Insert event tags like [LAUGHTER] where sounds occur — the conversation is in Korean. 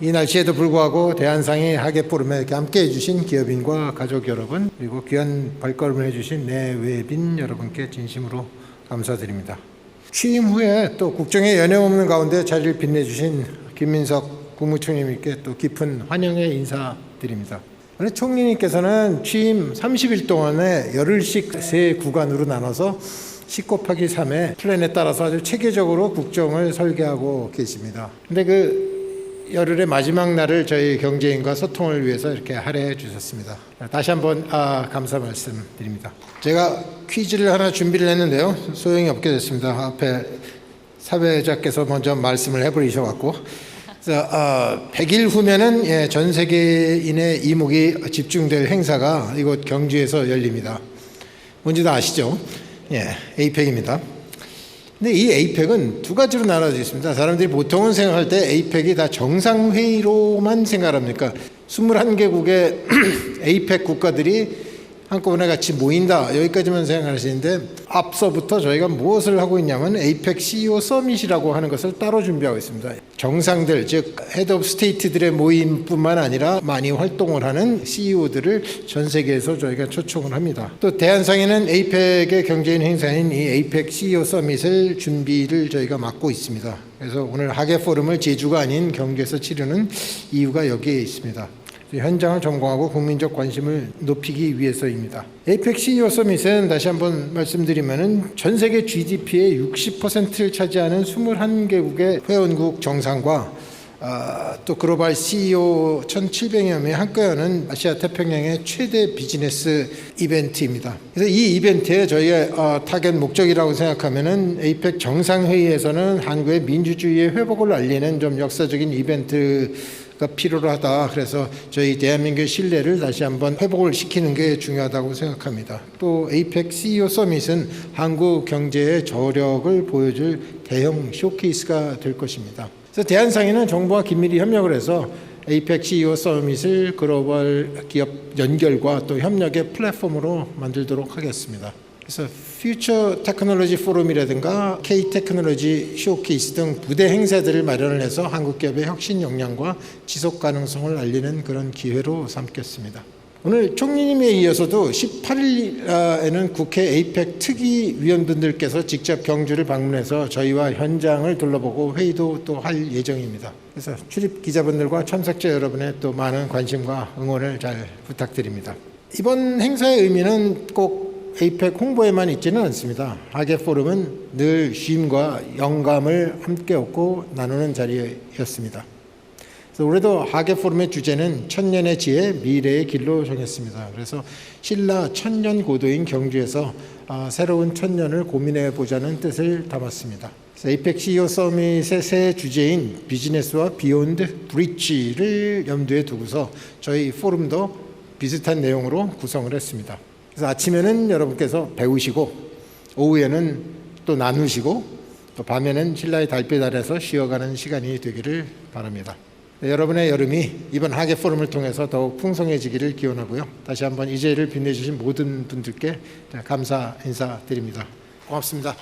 이 날씨에도 불구하고 대한상의 하계 포럼에 이렇게 함께 해주신 기업인과 가족 여러분 그리고 귀한 발걸음을 해주신 내외빈 여러분께 진심으로 감사드립니다. 취임 후에 또 국정에 연애 없는 가운데 자리를 빛내주신 김민석 국무총리님께 또 깊은 환영의 인사드립니다. 오늘 총리님께서는 취임 30일 동안에 열흘씩 세 구간으로 나눠서 10 곱하기 3의 플랜에 따라서 아주 체계적으로 국정을 설계하고 계십니다. 근데 그 열흘의 마지막 날을 저희 경제인과 소통을 위해서 이렇게 할애해 주셨습니다. 다시 한번 아, 감사 말씀드립니다. 제가 퀴즈를 하나 준비를 했는데요. 소용이 없게 됐습니다. 앞에 사회자께서 먼저 말씀을 해버리셔갖고 어, 100일 후면은 예, 전 세계인의 이목이 집중될 행사가 이곳 경주에서 열립니다. 뭔지도 아시죠? 예, 에이펙입니다. 근데 이 에이펙은 두 가지로 나눠져 있습니다. 사람들이 보통은 생각할 때 에이펙이 다 정상회의로만 생각합니까? 21개국의 [CLEARS THROAT] 에이펙 국가들이 한꺼번에 같이 모인다. 여기까지만 생각하시는데 앞서부터 저희가 무엇을 하고 있냐면 에이펙 CEO 서밋이라고 하는 것을 따로 준비하고 있습니다. 정상들, 즉 헤드 오브 스테이트들의 모임뿐만 아니라 많이 활동을 하는 CEO들을 전 세계에서 저희가 초청을 합니다. 또 대한상에는 에이펙의 경제인 행사인 이 에이펙 CEO 서밋을 준비를 저희가 맡고 있습니다. 그래서 오늘 하계 포럼을 제주가 아닌 경주에서 치르는 이유가 여기에 있습니다. 현장을 점검하고 국민적 관심을 높이기 위해서입니다. 에이펙 CEO 서밋은 다시 한번 말씀드리면은 전 세계 GDP의 60%를 차지하는 21개국의 회원국 정상과 아, 또 글로벌 CEO 1,700여 명이 함께하는 아시아 태평양의 최대 비즈니스 이벤트입니다. 그래서 이 이벤트의 저희의 어, 타겟 목적이라고 생각하면은 에이펙 정상회의에서는 한국의 민주주의의 회복을 알리는 좀 역사적인 이벤트 가 필요로 하다. 그래서 저희 대한민국의 신뢰를 다시 한번 회복을 시키는 게 중요하다고 생각합니다. 또 에이펙 CEO 서밋은 한국 경제의 저력을 보여줄 대형 쇼케이스가 될 것입니다. 그래서 대한상인은 정부와 긴밀히 협력을 해서 에이펙 CEO 서밋을 글로벌 기업 연결과 또 협력의 플랫폼으로 만들도록 하겠습니다. 그래서 퓨처 테크놀로지 포럼이라든가 K 테크놀로지 쇼케이스 등 부대 행사들을 마련을 해서 한국 기업의 혁신 역량과 지속 가능성을 알리는 그런 기회로 삼겠습니다. 오늘 총리님에 이어서도 18일에는 국회 에이펙 특위 위원분들께서 직접 경주를 방문해서 저희와 현장을 둘러보고 회의도 또 할 예정입니다. 그래서 출입 기자분들과 참석자 여러분의 또 많은 관심과 응원을 잘 부탁드립니다. 이번 행사의 의미는 꼭 에이펙 홍보에만 있지는 않습니다. 하계 포럼은 늘 쉼과 영감을 함께 얻고 나누는 자리였습니다. 그래서 올해도 하계 포럼의 주제는 천년의 지혜, 미래의 길로 정했습니다. 그래서 신라 천년 고도인 경주에서 아, 새로운 천년을 고민해 보자는 뜻을 담았습니다. 에이펙 CEO 서밋의 새 주제인 비즈니스와 비욘드 브릿지를 염두에 두고서 저희 포럼도 비슷한 내용으로 구성을 했습니다. 그래서 아침에는 여러분께서 배우시고 오후에는 또 나누시고 또 밤에는 신라의 달빛 아래서 쉬어가는 시간이 되기를 바랍니다. 네, 여러분의 여름이 이번 하계 포럼을 통해서 더욱 풍성해지기를 기원하고요. 다시 한번 이 자리를 빛내주신 모든 분들께 감사 인사드립니다. 고맙습니다.